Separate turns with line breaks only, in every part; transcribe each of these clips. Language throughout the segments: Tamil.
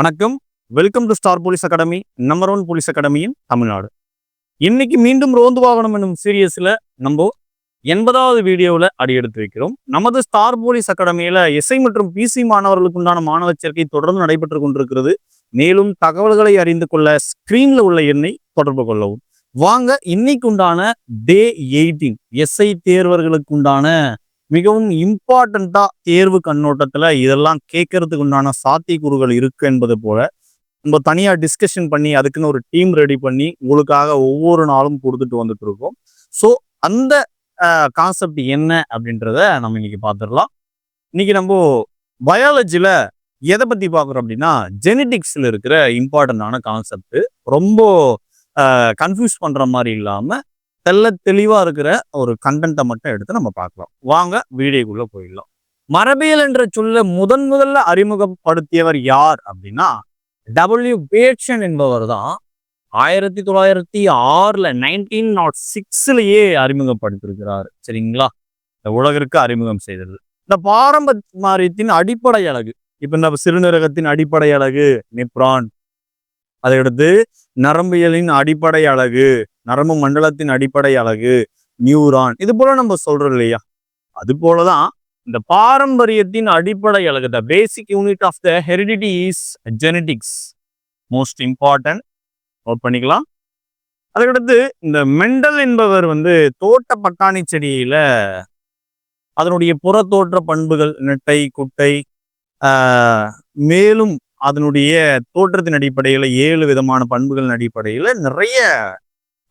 வணக்கம். Welcome to star police academy number one police அகாடமியின் Tamil Nadu. இன்னைக்கு மீண்டும் ரோந்து வாகனம் என்னும் சீரியஸில் நம்ம எண்பதாவது வீடியோவில் அடி எடுத்து வைக்கிறோம் நமது ஸ்டார் போலீஸ் அகாடமியில் எஸ்ஐ மற்றும் பிசி மாணவர்களுக்கு உண்டான மாணவ சேர்க்கை தொடர்ந்து நடைபெற்று கொண்டிருக்கிறது. மேலும் தகவல்களை அறிந்து கொள்ள ஸ்க்ரீனில் உள்ள எண்ணை தொடர்பு கொள்ளவும். வாங்க இன்னைக்கு உண்டான டே எயிட்டீன் எஸ்ஐ தேர்வர்களுக்கு உண்டான மிகவும் இம்பார்ட்டண்டா தேர்வு கண்ணோட்டத்துல இதெல்லாம் கேட்கறதுக்கு உண்டான சாத்தியக்கூறுகள் இருக்கு என்பது போல நம்ம தனியா டிஸ்கஷன் பண்ணி அதுக்குன்னு ஒரு டீம் ரெடி பண்ணி உங்களுக்காக ஒவ்வொரு நாளும் கொடுத்துட்டு வந்துட்டு இருக்கோம். ஸோ அந்த கான்செப்ட் என்ன அப்படின்றத நம்ம இன்னைக்கு பார்த்துடலாம் இன்னைக்கு நம்ம பயாலஜியில் எதை பத்தி பார்க்குறோம் அப்படின்னா ஜெனட்டிக்ஸ்ல இருக்கிற இம்பார்ட்டண்டான கான்செப்ட் ரொம்ப கன்ஃபியூஸ் பண்ற மாதிரி இல்லாமல் தெள்ள தெளிவாக இருக்கிற ஒரு கண்டென்ட்டை மட்டும் எடுத்து நம்ம பார்க்கலாம். வாங்க வீடியோக்குள்ளே போயிடலாம். மரபியல் என்ற சொல்ல முதன் முதல்ல அறிமுகப்படுத்தியவர் யார் அப்படின்னா டபிள்யூ பேட்சன் என்பவர் தான் ஆயிரத்தி தொள்ளாயிரத்தி ஆறுல நைன்டீன் நாட் சிக்ஸ்லயே அறிமுகப்படுத்திருக்கிறார். சரிங்களா? இந்த உலகிற்கு அறிமுகம் செய்தது. இந்த பாரம்பரியத்தின் அடிப்படை அழகு இப்போ இந்த சிறுநீரகத்தின் அடிப்படை அழகு நிப்ரான் அதையடுத்து நரம்பியலின் அடிப்படை அழகு நரம்பு மண்டலத்தின் அடிப்படை அழகு நியூரான் இது போல நம்ம சொல்றோம் இல்லையா? அது போலதான் இந்த பாரம்பரியத்தின் அடிப்படை அழகு the basic unit of the heredity is genetics most important note பண்ணிக்கலாம். அதுக்கடுத்து இந்த மெண்டல் என்பவர் வந்து தோட்ட பட்டாணி செடியில அதனுடைய புறத்தோற்ற பண்புகள் நெட்டை குட்டை மேலும் அதனுடைய தோற்றத்தின் அடிப்படையில் ஏழு விதமான பண்புகளின் அடிப்படையில் நிறைய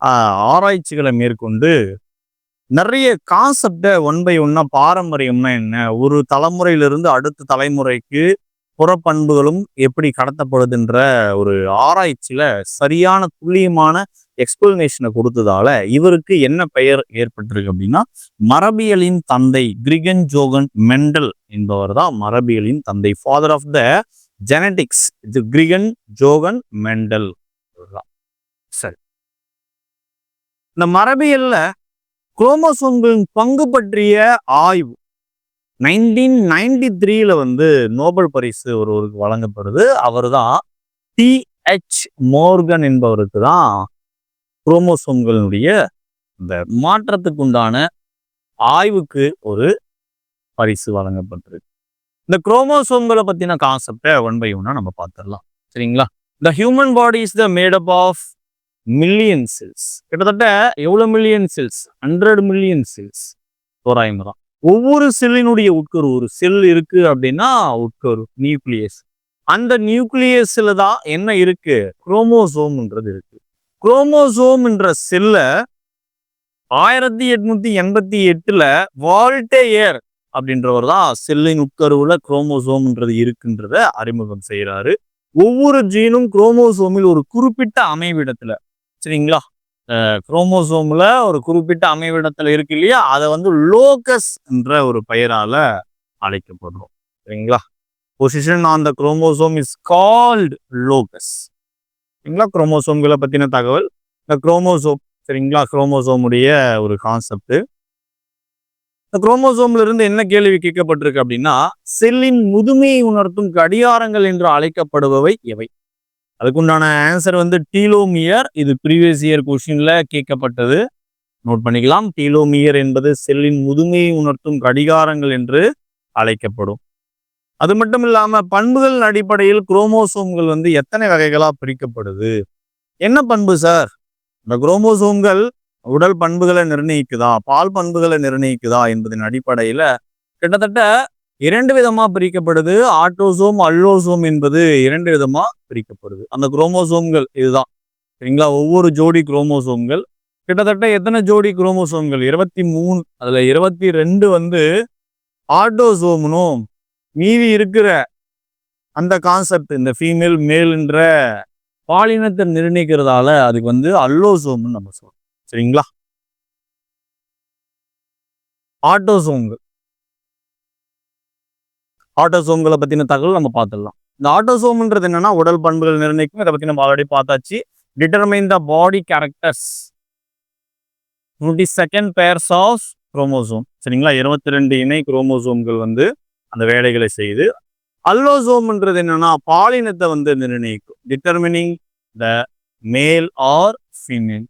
ஆஹ், ஆராய்ச்சிகளை மேற்கொண்டு நிறைய கான்செப்டை ஒன் பை ஒன்னா பாரம்பரியம்னா என்ன? ஒரு தலைமுறையிலிருந்து அடுத்த தலைமுறைக்கு புறப்பண்புகளும் எப்படி கடத்தப்படுதுன்ற ஒரு ஆராய்ச்சியில சரியான துல்லியமான எக்ஸ்பிளனேஷனை கொடுத்ததால இவருக்கு என்ன பெயர் ஏற்பட்டிருக்கு அப்படின்னா மரபியலின் தந்தை கிரிகன் ஜோகன் மெண்டல் என்பவர் தான் மரபியலின் தந்தை. ஃபாதர் ஆஃப் த ஜெனடிக்ஸ் இது கிரிகன் ஜோகன் மெண்டல் சரி. இந்த மரபியல்ல குரோமோசோம்களின் பங்கு பற்றிய ஆய்வு நைன்டீன் நைன்டி த்ரீல வந்து நோபல் பரிசு ஒருவருக்கு வழங்கப்படுது. அவர் தான் டி ஹெச் மோர்கன் என்பவருக்கு தான் குரோமோசோம்களுடைய இந்த மாற்றத்துக்கு உண்டான ஆய்வுக்கு ஒரு பரிசு வழங்கப்பட்டிருக்கு. இந்த குரோமோசோம்களை பற்றின கான்செப்டை ஒன் பை ஒன்னா நம்ம பார்த்துடலாம் சரிங்களா? The human body is the made up of million cells கிட்டத்தட்ட எவ்வளோ million cells hundred million cells தோராயமாக தான். ஒவ்வொரு செல்லினுடைய உட்கரு ஒரு செல் இருக்கு அப்படின்னா உட்கரு நியூக்ளியஸ் அந்த நியூக்ளியஸில் தான் என்ன இருக்கு? குரோமோசோம்ன்றது இருக்கு. குரோமோசோம்ன்ற செல்ல ஆயிரத்தி எட்நூத்தி எண்பத்தி எட்டுல வால்டேயர் அப்படின்றவர் தான் செல்லின் உட்கருவுல குரோமோசோம்ன்றது இருக்குன்றத அறிமுகம் செய்கிறாரு ஒவ்வொரு ஜீனும் குரோமோசோமில் ஒரு குறிப்பிட்ட அமைவிடத்துல சரிங்களா? குரோமோசோம்ல ஒரு குறிப்பிட்ட அமைவிடத்துல இருக்கு இல்லையா? அதை வந்து லோகஸ் என்ற ஒரு பெயரால அழைக்கப்படுறோம் சரிங்களா? Position on the chromosome is called locus சரிங்களா? குரோமோசோம்களை பத்தின தகவல். இந்த குரோமோசோம் சரிங்களா? குரோமோசோமுடைய ஒரு கான்செப்ட் இந்த குரோமோசோம்ல இருந்து என்ன கேள்வி கேட்கப்பட்டிருக்கு அப்படின்னா செல்லின் முதுமையை உணர்த்தும் கடிகாரங்கள் என்று அழைக்கப்படுபவை எவை? அதுக்குண்டான ஆன்சர் வந்து டீலோமியர். இது ப்ரீவியஸ் இயர் கொஸ்டின்ல கேட்கப்பட்டது. நோட் பண்ணிக்கலாம். டீலோமியர் என்பது செல்லின் முதுமையை உணர்த்தும் கடிகாரங்கள் என்று அழைக்கப்படும். அது மட்டும் இல்லாம பண்புகள் அடிப்படையில் குரோமோசோம்கள் வந்து எத்தனை வகைகளா பிரிக்கப்படுது? என்ன பண்பு சார் இந்த குரோமோசோம்கள் உடல் பண்புகளை நிர்ணயிக்குதா பால் பண்புகளை நிர்ணயிக்குதா என்பதன் அடிப்படையில கிட்டத்தட்ட இரண்டு விதமா பிரிக்கப்படுது. ஆட்டோசோம் அல்லோசோம் என்பது இரண்டு விதமா பிரிக்கப்படுது. அந்த குரோமோசோம்கள் இதுதான். சரிங்களா? ஒவ்வொரு ஜோடி குரோமோசோம்கள். கிட்டத்தட்ட எத்தனை ஜோடி குரோமோசோம்கள்? இருபத்தி மூணு. அதுல இருபத்தி ரெண்டு வந்து ஆட்டோசோம்னும் மீதி இருக்கிற அந்த கான்செப்ட் இந்த ஃபீமேல் மேல்ன்ற பாலினத்தை நிர்ணயிக்கிறதால அதுக்கு வந்து அல்லோசோம்னு நம்ம சொல்றோம். சரிங்களா? ஆட்டோசோம்கள் ஆட்டோசோம்களை பத்தின தகவல் நம்ம பார்த்துடலாம் இந்த ஆட்டோசோம்ன்றது என்னன்னா உடல் பண்புகள் நிர்ணயிக்கும். இதை பத்தி நம்ம ஆல்ரெடி பார்த்தாச்சு determine the body characters twenty second pairs of chromosome சரிங்களா? இருபத்தி ரெண்டு இணை குரோமோசோம்கள் வந்து அந்த வேலைகளை செய்யுது. அல்லோசோம்ன்றது என்னன்னா பாலினத்தை வந்து நிர்ணயிக்கும். Determining the male or female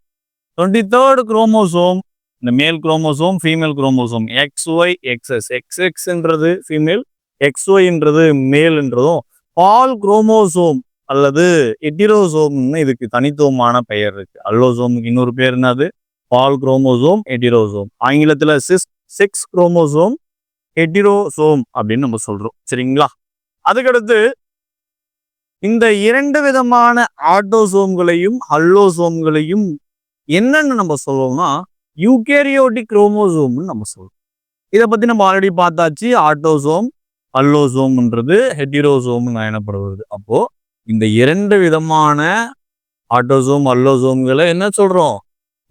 twenty third chromosome இந்த male chromosome female chromosome X Y XS X எக்ஸ்ன்றது female X ஒய்ன்றது மேல்ன்றதும் பால் குரோமோசோம் அல்லது எட்டிரோசோம்னு இதுக்கு தனித்துவமான பெயர் இருக்கு. அல்லோசோமுக்கு இன்னொரு பேர் என்னது? பால் குரோமோசோம் எட்டிரோசோம் ஆங்கிலத்தில் சிஸ் சிக்ஸ் குரோமோசோம் எட்டிரோசோம் அப்படின்னு நம்ம சொல்றோம். சரிங்களா? அதுக்கடுத்து இந்த இரண்டு விதமான ஆட்டோசோம்களையும் அல்லோசோம்களையும் என்னன்னு நம்ம சொல்லுவோம்னா யூகேரியோட்டிக் குரோமோசோம்னு நம்ம சொல்றோம் இதை பத்தி நம்ம ஆல்ரெடி பார்த்தாச்சு ஆட்டோசோம் அல்லோசோம்ன்றது ஹெட்டிரோசோம்னு எனப்படுவது. அப்போ இந்த இரண்டு விதமான ஆட்டோசோம் அல்லோசோம்களை என்ன சொல்றோம்?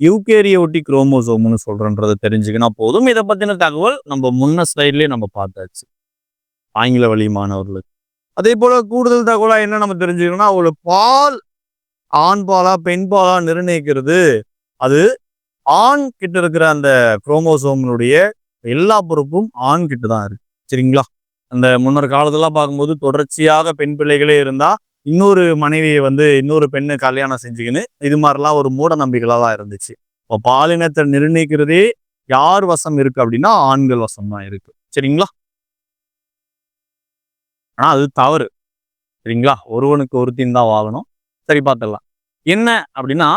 யூகேரியோட்டிக் குரோமோசோம்னு சொல்றோன்றதை தெரிஞ்சுக்கினா போதும். இதை பத்தின தகவல் நம்ம முன்ன ஸ்லைட்லயே நம்ம பார்த்தாச்சு. ஆங்கில வழி மாணவர்களுக்கு. அதே போல கூடுதல் தகவலா என்ன நம்ம தெரிஞ்சுக்கணும்னா ஒரு பால் ஆண் பாலா பெண் பாலா நிர்ணயிக்கிறது. அது ஆண் கிட்ட இருக்கிற அந்த குரோமோசோம்னுடைய எல்லா பொறுப்பும் ஆண் கிட்ட தான் இருக்கு. சரிங்களா? அந்த முன்னர் காலத்தெல்லாம் பார்க்கும்போது தொடர்ச்சியாக பெண் பிள்ளைகளே இருந்தா இன்னொரு மனைவியை வந்து இன்னொரு பெண்ணை கல்யாணம் செஞ்சுக்கின்னு இது மாதிரிலாம் ஒரு மூட நம்பிக்கைகளாக தான் இருந்துச்சு. இப்போ பாலினத்தை நிர்ணயிக்கிறதே யார் வசம் இருக்கு அப்படின்னா ஆண்கள் வசம் தான் இருக்கு. சரிங்களா? ஆனா அது தவறு. சரிங்களா? ஒருவனுக்கு ஒருத்தின் தான் வாழணும் சரி பார்த்துடலாம். என்ன அப்படின்னா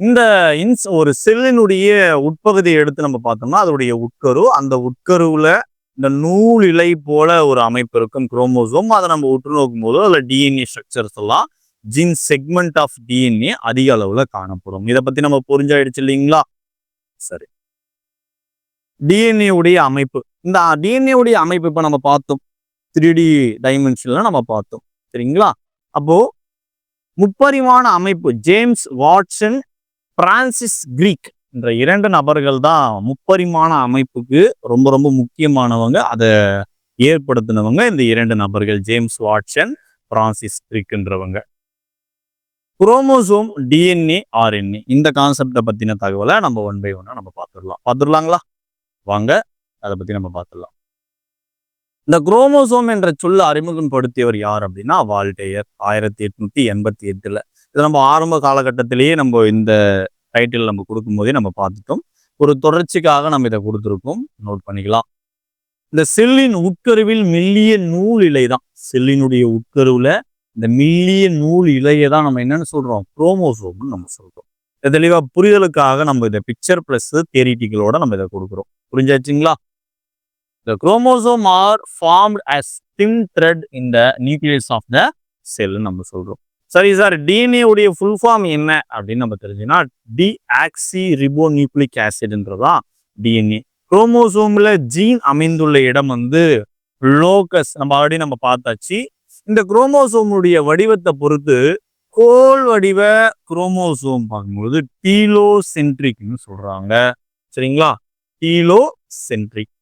இந்த இன்ஸ் ஒரு செல்லினுடைய உட்பகுதியை எடுத்து நம்ம பார்த்தோம்னா அதோடைய உட்கரு அந்த உட்கருவில் இந்த நூல் இலை போல ஒரு அமைப்பு இருக்கும் குரோமோசோம். அதை நம்ம உற்று நோக்கும் போது அதில் டிஎன்ஏ ஸ்ட்ரக்சர்ஸ் எல்லாம் ஜீன் செக்மெண்ட் ஆஃப் டிஎன்ஏ அதிக அளவில் காணப்படும். இதை பற்றி நம்ம புரிஞ்சாயிடுச்சு இல்லைங்களா? சரி. டிஎன்ஏ உடைய அமைப்பு. இந்த டிஎன்ஏ உடைய அமைப்பு இப்போ நம்ம பார்த்தோம். த்ரீ டி டைமென்ஷன்ல நம்ம பார்த்தோம். சரிங்களா? அப்போ முப்பரிமாண அமைப்பு ஜேம்ஸ் வாட்சன் பிரான்சிஸ் கிரீக் என்ற இரண்டு நபர்கள் தான் முப்பரிமாண அமைப்புக்கு ரொம்ப ரொம்ப முக்கியமானவங்க. அதை ஏற்படுத்தினவங்க இந்த இரண்டு நபர்கள் ஜேம்ஸ் வாட்சன் பிரான்சிஸ் கிரீக்ன்றவங்க குரோமோசோம் டிஎன்ஏ ஆர்என்ஏ. இந்த கான்செப்டை பற்றின தகவலை நம்ம ஒன் பை ஒன்னா நம்ம பார்த்துடலாம் பார்த்துடலாங்களா வாங்க அதை பற்றி நம்ம பார்த்துடலாம் இந்த குரோமோசோம் என்ற சொல்ல அறிமுகப்படுத்தியவர் யார் அப்படின்னா வால்டேயர். ஆயிரத்தி எட்நூத்தி எண்பத்தி எட்டுல. இது நம்ம ஆரம்ப காலகட்டத்திலேயே நம்ம இந்த டைட்டில் நம்ம கொடுக்கும்போதே நம்ம பார்த்துட்டோம். ஒரு தொடர்ச்சிக்காக நம்ம இதை கொடுத்துருக்கோம். நோட் பண்ணிக்கலாம். இந்த செல்லின் உட்கருவில் மெல்லிய நூல் இலை தான். செல்லினுடைய உட்கருவில் இந்த மெல்லிய நூல் இலையை தான் நம்ம என்னன்னு சொல்கிறோம் குரோமோசோம்னு நம்ம சொல்கிறோம் தெளிவாக புரிதலுக்காக நம்ம இதை பிக்சர் ப்ளஸ் தேரிட்டிகளோட நம்ம இதை கொடுக்குறோம். புரிஞ்சாச்சுங்களா? The chromosome are formed as thin thread in the nucleus of the cell நம்ம சொல்றோம். சரி சார் டிஎன்ஏ உடைய ஃபுல் ஃபார்ம் என்ன அப்படின்னு நம்ம தெரிஞ்சுன்னா டி ஆக்சி ரிபோ நியூக்ளிக் ஆசிட்ன்றதான் டிஎன்ஏ குரோமோசோம்ல ஜீன் அமைந்துள்ள இடம் வந்து லோக்கஸ் நம்ம ஆல்ரெடி நம்ம பார்த்தாச்சு. இந்த குரோமோசோமுடைய வடிவத்தை பொறுத்து கோல் வடிவ குரோமோசோம் பார்க்கும்போது டீலோ சென்ட்ரிக்னு சொல்றாங்க. சரிங்களா? டீலோ சென்ட்ரிக்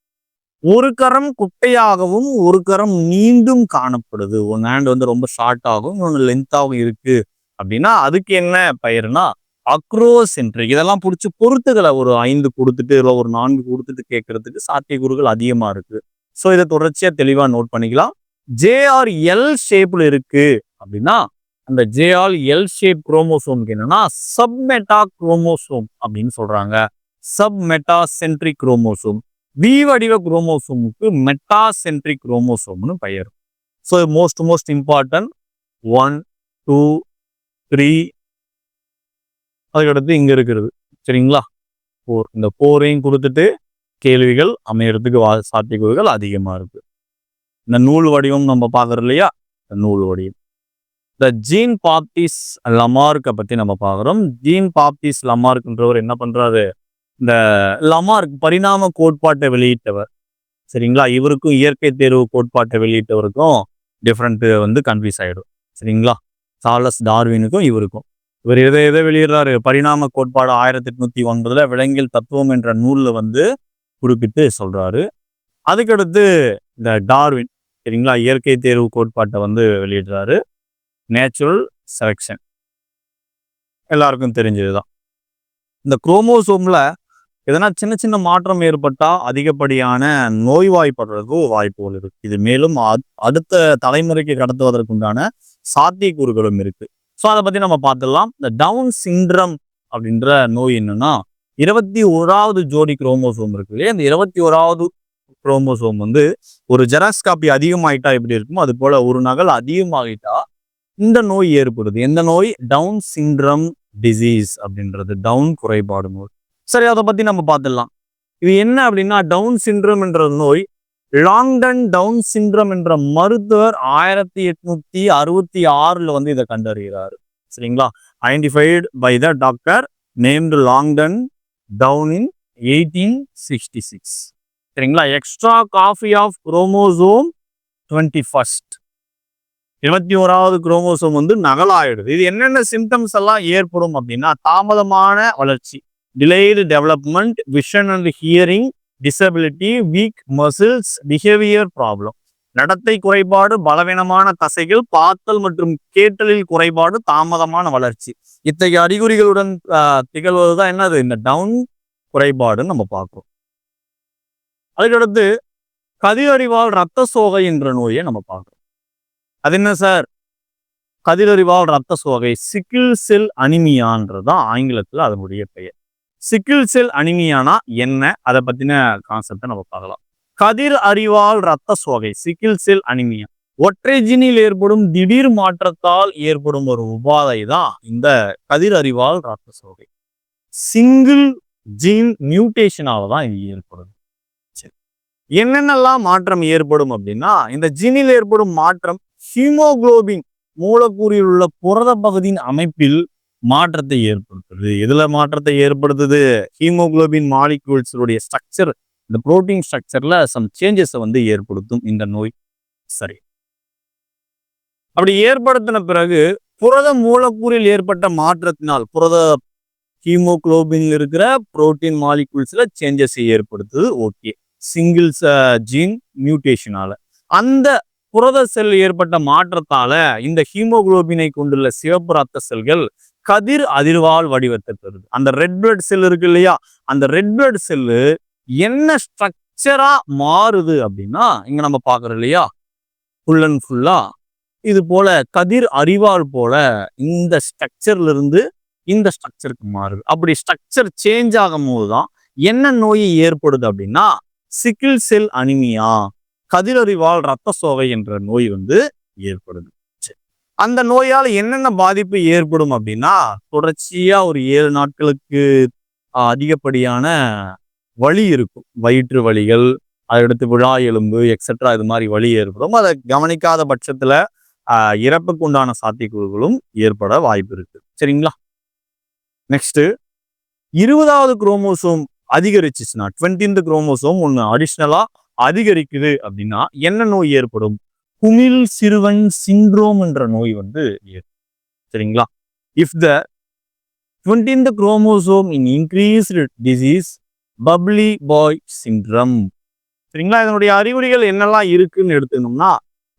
ஒரு கரம் குட்டையாகவும் ஒரு கரம் நீண்டும் காணப்படுது. உன் ஹேண்ட் வந்து ரொம்ப ஷார்ட்டாகவும் இன்னொன்று லென்த்தாகவும் இருக்கு. அப்படின்னா அதுக்கு என்ன பெயர்னா அக்ரோசென்ட்ரிக் இதெல்லாம் பிடிச்சி பொருத்துகளை ஒரு ஐந்து கொடுத்துட்டு இல்லை ஒரு நான்கு கொடுத்துட்டு கேட்கறதுக்கு சாத்தியக்கூறுகள் அதிகமா இருக்கு. ஸோ இதை தொடர்ச்சியா தெளிவா நோட் பண்ணிக்கலாம். ஜேஆர் எல் ஷேப்ல இருக்கு. அப்படின்னா அந்த ஜேஆர் எல் ஷேப் குரோமோசோம்க்கு என்னன்னா சப்மெட்டா குரோமோசோம் அப்படின்னு சொல்றாங்க. சப்மெட்டா சென்ட்ரிக் குரோமோசோம் வி வடிவ குரோமோசோமுக்கு மெட்டாசென்ட்ரிக் குரோமோசோம்னு பெயர். So most most important one two three அதுக்கடுத்து இங்கே இருக்கிறது. சரிங்களா? போர் இந்த போரையும் கொடுத்துட்டு கேள்விகள் அமையறதுக்கு வா சாத்தியக்கூறுகள் அதிகமாக இருக்கு. இந்த நூல் வடிவம் நம்ம பார்க்குறோம் இல்லையா? இந்த நூல் வடிவம். இந்த ஜீன் பாப்டிஸ் லமார்க்கை பற்றி நம்ம பார்க்குறோம். ஜீன் பாப்டிஸ் லமார்க்ன்றவர் என்ன பண்ணுறாரு இந்த லமார்க் பரிணாம கோட்பாட்டை வெளியிட்டவர். சரிங்களா? இவருக்கும் இயற்கை தேர்வு கோட்பாட்டை வெளியிட்டவருக்கும் டிஃப்ரெண்ட்டு வந்து கன்ஃபியூஸ் ஆகிடும் சரிங்களா? சார்லஸ் டார்வினுக்கும் இவருக்கும். இவர் எதை எதை வெளியிடுறாரு? பரிணாம கோட்பாடு ஆயிரத்தி எட்நூத்தி ஒன்பதுல விலங்கியல் தத்துவம் என்ற நூலில் வந்து குறிப்பிட்டு சொல்றாரு. அதுக்கடுத்து இந்த டார்வின் சரிங்களா? இயற்கை தேர்வு கோட்பாட்டை வந்து வெளியிடுறாரு. நேச்சுரல் செலெக்ஷன் எல்லாருக்கும் தெரிஞ்சதுதான். இந்த குரோமோசோம்ல எதனா சின்ன சின்ன மாற்றம் ஏற்பட்டால் அதிகப்படியான நோய்வாய்ப்படுறதுக்கு வாய்ப்புகள் இருக்கு. இது மேலும் அடுத்த தலைமுறைக்கு கடத்துவதற்குண்டான சாத்தியக்கூறுகளும் இருக்கு. ஸோ அதை பத்தி நம்ம பார்த்துடலாம். இந்த டவுன் சிண்ட்ரம் அப்படின்ற நோய் என்னன்னா இருபத்தி ஓராவது ஜோடி குரோமோசோம் இருக்கு இல்லையா? இந்த இருபத்தி ஓராவது குரோமோசோம் வந்து ஒரு ஜெராக்ஸ் காப்பி அதிகமாயிட்டா எப்படி இருக்குமோ அது போல ஒரு நகல் அதிகமாகிட்டா இந்த நோய் ஏற்படுது. எந்த நோய்? டவுன் சிண்ட்ரம் டிசீஸ் அப்படின்றது. டவுன் குறைபாடு நோய். சரி அதை பற்றி நம்ம பார்த்துடலாம். இது என்ன அப்படின்னா டவுன் சிண்ட்ரம் என்ற நோய் லாங்டன் டவுன் சிண்ட்ரம் என்ற மருத்துவர் ஆயிரத்தி எட்நூத்தி அறுபத்தி ஆறுல வந்து இதை கண்டறிகிறாரு. சரிங்களா? Identified by the doctor named Langdon Down in eighteen sixty six. சரிங்களா? Extra copy of chromosome twenty first. இருபத்தி ஓராவது குரோமோசோம் வந்து நகலாயிடுது. இது என்னென்ன சிம்டம்ஸ் எல்லாம் ஏற்படும் அப்படின்னா தாமதமான வளர்ச்சி. Delayed development vision and hearing disability weak muscles behaviour problem நடத்தை குறைபாடு பலவீனமான தசைகள் பார்த்தல் மற்றும் கேட்டலில் குறைபாடு தாமதமான வளர்ச்சி. இத்தகைய அறிகுறிகளுடன் திகழ்வது தான் என்னது? இந்த டவுன் குறைபாடுன்னு நம்ம பார்க்கிறோம். அதுக்கடுத்து கதிரறிவால் ரத்த சோகை என்ற நோயை நம்ம பார்க்கிறோம். அது என்ன சார்? கதிரறிவால் ரத்த சோகை சிக்கிள் செல் அனிமியான்றது தான் ஆங்கிலத்தில் அதனுடைய பெயர். சிக்கிள் செல் அனிமியானா என்ன? அதை பத்தின கான்செப்டை நம்ம பார்க்கலாம். கதிர் அறிவால் ரத்த சோகை சிக்கிள் செல் அனிமியா. ஒற்றை ஜீனில் ஏற்படும் திடீர் மாற்றத்தால் ஏற்படும் ஒரு உபாதை தான் இந்த கதிர் அறிவால் ரத்த சோகை. சிங்கிள் ஜீன் மியூட்டேஷனால தான் இது ஏற்படுது. சரி. என்னென்னலாம் மாற்றம் ஏற்படும் அப்படின்னா இந்த ஜீனில் ஏற்படும் மாற்றம் ஹீமோகுளோபின் மூலக்கூறில் உள்ள புரத பகுதியின் அமைப்பில் மாற்றத்தை ஏற்படுத்துது எதுல மாற்றத்தை ஏற்படுத்துது? ஹீமோகுளோபின் மாலிகூல்ஸுடைய ஸ்ட்ரக்சர் இந்த புரோட்டீன் ஸ்ட்ரக்சர்ல சம் சேஞ்சஸை வந்து ஏற்படுத்தும் இந்த நோய். சரி. அப்படி ஏற்படுத்தின பிறகு புரத மூலக்கூறில் ஏற்பட்ட மாற்றத்தினால் புரத ஹீமோகுளோபின் இருக்கிற புரோட்டீன் மாலிகூல்ஸ்ல சேஞ்சஸை ஏற்படுத்துது. ஓகே. சிங்கிள்ஸ் ஜீன் மியூட்டேஷனால. அந்த புரத செல் ஏற்பட்ட மாற்றத்தால இந்த ஹீமோகுளோபினை கொண்டுள்ள சிவப்பு ரத்த செல்கள் கதிர் அதிர்வால் வடிவத்தை பெறுது. அந்த ரெட் பிளட் செல் இருக்கு இல்லையா? அந்த ரெட் பிளட் செல்லு என்ன ஸ்ட்ரக்சரா மாறுது அப்படின்னா இங்க நம்ம பாக்குறோம் இல்லையா? ஃபுல் அண்ட் ஃபுல்லா இது போல கதிர் அறிவால் போல இந்த ஸ்ட்ரக்சர்ல இருந்து இந்த ஸ்ட்ரக்சருக்கு மாறுது. அப்படி ஸ்ட்ரக்சர் சேஞ்ச் ஆகும் போதுதான் என்ன நோய் ஏற்படுது அப்படின்னா சிக்கிள் செல் அனிமியா கதிரறிவால் ரத்த சோகை என்ற நோய் வந்து ஏற்படுது. அந்த நோயால் என்னென்ன பாதிப்பு ஏற்படும் அப்படின்னா தொடர்ச்சியா ஒரு ஏழு நாட்களுக்கு அதிகப்படியான வலி இருக்கும். வயிற்று வலிகள் அடுத்து விழா எலும்பு எக்ஸெட்ரா இது மாதிரி வலி ஏற்படும். அதை கவனிக்காத பட்சத்துல இறப்புக்கு உண்டான சாத்தியக்கூறுகளும் ஏற்பட வாய்ப்பு இருக்கு. சரிங்களா? நெக்ஸ்ட் இருபதாவது குரோமோசோம் அதிகரிச்சுச்சுன்னா டுவெண்ட்டின்த் குரோமோசோம் ஒன்று அடிஷ்னலா அதிகரிக்குது அப்படின்னா என்ன நோய் ஏற்படும்? குமிழ் சிறுவன் சிண்ட்ரோம் என்ற நோய் வந்து சரிங்களா? If the twentieth chromosome in increased disease bubbly boy syndrome சரிங்களா? இதனுடைய அறிகுறிகள் என்னெல்லாம் இருக்குன்னு எடுத்துக்கணும்னா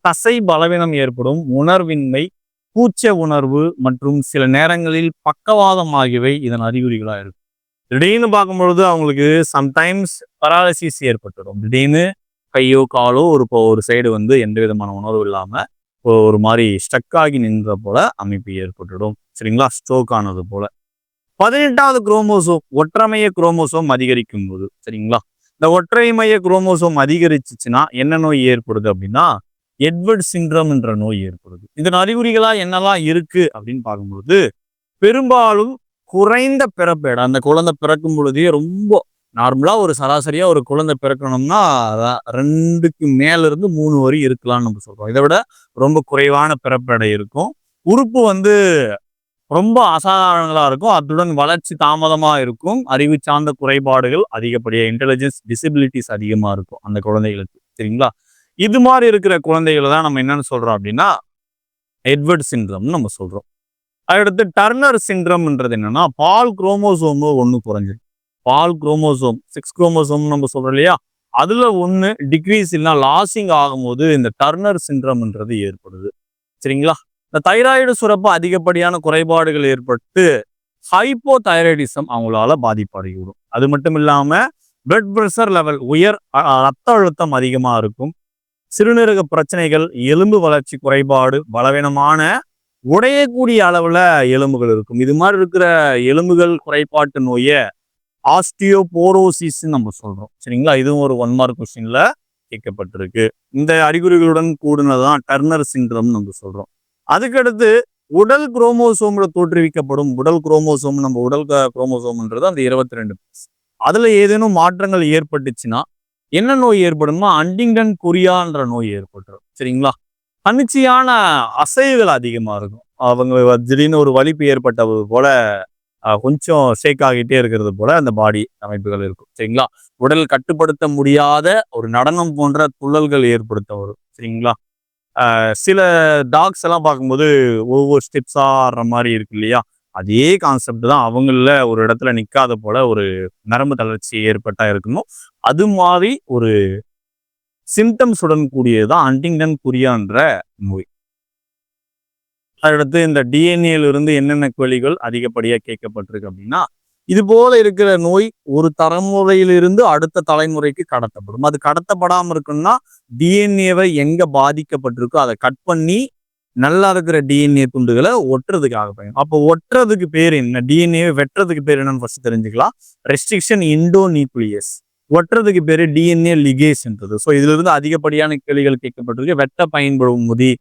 தசை பலவீனம் ஏற்படும் உணர்வின்மை கூச்ச உணர்வு மற்றும் சில நேரங்களில் பக்கவாதம் ஆகியவை இதன் அறிகுறிகளாக இருக்கும். திடீர்னு பார்க்கும் பொழுது அவங்களுக்கு சம்டைம்ஸ் பராலிசிஸ் ஏற்பட்டுடும் திடீர்னு கையோ காலோ ஒரு இப்போ ஒரு சைடு வந்து எந்த விதமான உணர்வு இல்லாமல் ஒரு மாதிரி ஸ்டக் ஆகி நின்ற போல அமைப்பு ஏற்பட்டுடும். சரிங்களா? ஸ்ட்ரோக் ஆனது போல. பதினெட்டாவது குரோமோசோம் ஒற்றமைய குரோமோசோம் அதிகரிக்கும் போது சரிங்களா? இந்த ஒற்றைமைய குரோமோசோம் அதிகரிச்சிச்சுன்னா என்ன நோய் ஏற்படுது அப்படின்னா எட்வர்ட் சிண்ட்ரம் என்ற நோய் ஏற்படுது. இதன் அறிகுறிகளா என்னெல்லாம் இருக்கு அப்படின்னு பார்க்கும்பொழுது பெரும்பாலும் குறைந்த பிறப்பேடா அந்த குழந்தை பிறக்கும் பொழுதே ரொம்ப நார்மலாக ஒரு சராசரியாக ஒரு குழந்தை பிறக்கணும்னா அதான் ரெண்டுக்கு மேலேருந்து மூணு வரி இருக்கலாம்னு நம்ம சொல்கிறோம் இதை விட ரொம்ப குறைவான பிறப்பெடை இருக்கும். உறுப்பு வந்து ரொம்ப அசாதாரணங்களாக இருக்கும். அத்துடன் வளர்ச்சி தாமதமாக இருக்கும். அறிவு சார்ந்த குறைபாடுகள் அதிகப்படியாக இன்டெலிஜென்ஸ் டிசபிலிட்டிஸ் அதிகமாக இருக்கும் அந்த குழந்தைகளுக்கு. சரிங்களா? இது மாதிரி இருக்கிற குழந்தைகளை தான் நம்ம என்னன்னு சொல்கிறோம் அப்படின்னா எட்வர்ட் சிண்ட்ரம்னு நம்ம சொல்கிறோம் அடுத்து டர்னர் சிண்ட்ரம்ன்றது என்னன்னா பால் குரோமோசோமு ஒன்று குறைஞ்சிருக்கு. பால் குரோமோசோம் சிக்ஸ் குரோமோசோம் நம்ம சொல்றோம் இல்லையா? அதுல ஒன்று டிக்ரீஸ் இல்லைனா லாசிங் ஆகும்போது இந்த டர்னர் சிண்ட்ரம்ன்றது ஏற்படுது. சரிங்களா? இந்த தைராய்டு சுரப்பு அதிகப்படியான குறைபாடுகள் ஏற்பட்டு ஹைப்போ தைராய்டிசம் அவங்களால பாதிப்படையிடும் அது மட்டும் இல்லாம பிளட் ப்ரெஷர் லெவல் உயர் ரத்த அழுத்தம் அதிகமா இருக்கும். சிறுநீரக பிரச்சனைகள் எலும்பு வளர்ச்சி குறைபாடு பலவீனமான உடையக்கூடிய அளவுல எலும்புகள் இருக்கும். இது மாதிரி இருக்கிற எலும்புகள் குறைபாட்டு நோயை ஆஸ்டியோபோரோசிஸ் நம்ம சொல்றோம். சரிங்களா? இதுவும் ஒரு ஒன் மார்க் கொஸ்டின்ல கேட்கப்பட்டிருக்கு. இந்த அறிகுறிகளுடன் கூடினதான் டர்னர் சிண்ட்ரம் நம்ம சொல்றோம். அதுக்கடுத்து உடல் குரோமோசோம்ல தோற்றுவிக்கப்படும் உடல் குரோமோசோம் நம்ம உடல் குரோமோசோம்ன்றது அந்த இருபத்தி ரெண்டு அதுல ஏதேனும் மாற்றங்கள் ஏற்பட்டுச்சுன்னா என்ன நோய் ஏற்படும்னா அண்டிங்டன் கொரியான்ற நோய் ஏற்பட்டுரும். சரிங்களா? தன்னிச்சையான அசைவுகள் அதிகமாக இருக்கும். அவங்க திடீர்னு ஒரு வலிப்பு ஏற்பட்டது போல கொஞ்சம் ஷேக் ஆகிட்டே இருக்கிறது போல அந்த பாடி அமைப்புகள் இருக்கும். சரிங்களா? உடல் கட்டுப்படுத்த முடியாத ஒரு நடனம் போன்ற துள்ளல்கள் ஏற்படுத்த வரும். சரிங்களா? சில டாக்ஸ் எல்லாம் பார்க்கும்போது ஒவ்வொரு ஸ்டெப்ஸா ஆடுற மாதிரி இருக்கு இல்லையா? அதே கான்செப்ட் தான் அவங்கள ஒரு இடத்துல நிற்காத போல ஒரு நரம்பு தளர்ச்சி ஏற்பட்டா இருக்கணும். அது மாதிரி ஒரு சிம்டம்ஸ் உடன் கூடியதுதான் அண்டிங்டன் குரியான்ற நோய். அடுத்து இந்த டிஎன்ஏல இருந்து என்னென்ன கேள்விகள் அதிகப்படியாக கேட்கப்பட்டிருக்கு அப்படின்னா இது போல இருக்கிற நோய் ஒரு தலைமுறையிலிருந்து அடுத்த தலைமுறைக்கு கடத்தப்படும். அது கடத்தப்படாமல் இருக்குன்னா டிஎன்ஏவை எங்க பாதிக்கப்பட்டிருக்கோ அதை கட் பண்ணி நல்லா இருக்கிற டிஎன்ஏ துண்டுகளை ஒட்டுறதுக்காக பயன் அப்போ ஒட்டுறதுக்கு பேர் என்ன? டிஎன்ஏ வெட்டுறதுக்கு பேர் என்னன்னு ஃபர்ஸ்ட் தெரிஞ்சுக்கலாம். ரெஸ்ட்ரிக்ஷன் இண்டோ நியூக்ளியஸ் ஒட்டுறதுக்கு பேர் டிஎன்ஏ லிகேஸ்ன்றது ஸோ இதுல இருந்து அதிகப்படியான கேள்விகள் கேட்கப்பட்டிருக்கு. வெட்ட பயன்படும் முதி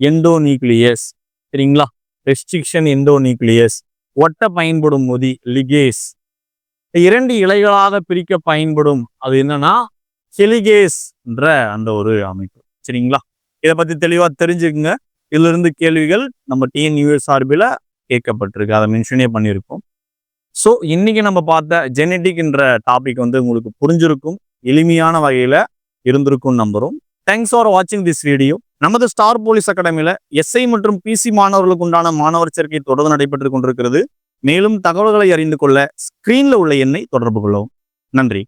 எண்டோ நியூக்ளியஸ் சரிங்களா? ரெஸ்ட்ரிக்ஷன் எண்டோ நியூக்ளியஸ் ஒட்ட பயன்படும் முதி லிகேஸ் இரண்டு இலைகளாக பிரிக்க பயன்படும் அது என்னன்னா ஹெலிகேஸ்ன்ற அந்த ஒரு அமைப்பு. சரிங்களா? இதை பத்தி தெளிவா தெரிஞ்சுக்குங்க. இதுல இருந்து கேள்விகள் நம்ம டிஎன்யூஎஸ் சார்பில் கேட்கப்பட்டிருக்கு. அதை மென்ஷனே பண்ணியிருக்கோம் ஸோ இன்னைக்கு நம்ம பார்த்த ஜெனட்டிக்ன்ற டாபிக் வந்து உங்களுக்கு புரிஞ்சிருக்கும். எளிமையான வகையில இருந்திருக்கும் நம்புறோம். தேங்க்ஸ் ஃபார் வாட்சிங் திஸ் வீடியோ நமது ஸ்டார் போலீஸ் அகாடமியில எஸ்ஐ மற்றும் பிசி மாணவர்களுக்கு உண்டான மாணவர் சேர்க்கை தொடர்ந்து நடைபெற்று கொண்டிருக்கிறது. மேலும் தகவல்களை அறிந்து கொள்ள ஸ்கிரீன்ல உள்ள எண்ணை தொடர்பு கொள்ளவும். நன்றி.